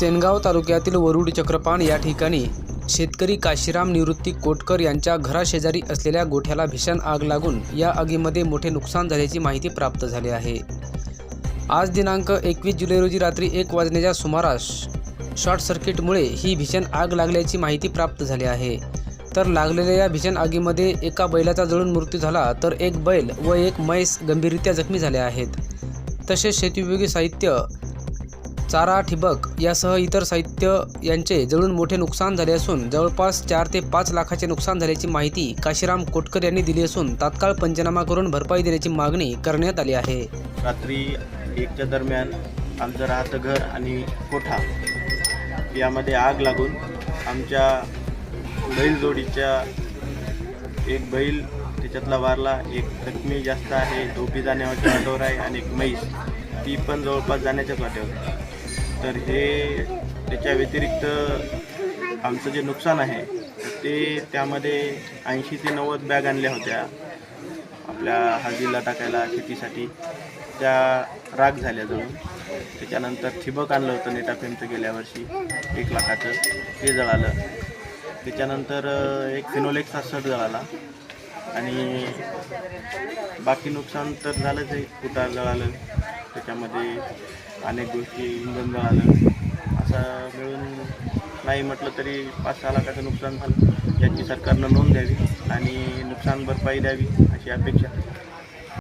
सेनगाव तालुक्यातील वरुड चक्रपाण या ठिकाणी शेतकरी काशीराम निवृत्ती कोटकर यांच्या घराशेजारी असलेल्या गोठ्याला भीषण आग लागून या आगीमध्ये मोठे नुकसान झाल्याची माहिती प्राप्त झाली आहे. आज दिनांक एकवीस जुलै रोजी रात्री एक वाजण्याच्या सुमारास शॉर्ट सर्किटमुळे ही भीषण आग लागल्याची माहिती प्राप्त झाली आहे. तर लागलेल्या या भीषण आगीमध्ये एका बैलाचा जळून मृत्यू झाला तर एक बैल व एक म्हैस गंभीररित्या जखमी झाले आहेत. तसेच शेतीउपयोगी साहित्य चारा ठिबक यासह इतर साहित्य यांचे जळून मोठे नुकसान झाले असून जवळपास चार ते पाच लाखाचे नुकसान झाल्याची माहिती काशीराम कोटकर यांनी दिली असून तात्काळ पंचनामा करून भरपाई देण्याची मागणी करण्यात आली आहे रात्री एकच्या दरम्यान आमचं राहतं घर आणि कोठा यामध्ये आग लागून आमच्या बैलजोडीच्या एक बैल त्याच्यातला वारला एक जखमी जास्त आहे तो बी जाण्याच्या वाटेवर आहे आणि एक म्हैस ती पण जवळपास जाण्याच्याच वाटेवर आहे. तर हे त्याच्या व्यतिरिक्त आमचं जे नुकसान आहे ते त्यामध्ये ऐंशी ते नव्वद बॅग आणल्या होत्या आपल्या हळदीला टाकायला शेतीसाठी. त्या राग झाल्या जळून त्याच्यानंतर ठिबक आणलं होतं नेटाफेमचं गेल्या वर्षी एक लाखाचं. ते जळालं. त्याच्यानंतर एक फिनोलेक्सचा सट जळाला. आणि बाकी नुकसान तर झालंच आहे. कुटार जळालं त्याच्यामध्ये अनेक गोष्टी इंधन जळालं असं मिळून नाही म्हटलं तरी पाच सहा लाखाचं नुकसान झालं. याची सरकारनं नोंद द्यावी आणि नुकसान भरपाई द्यावी अशी अपेक्षा.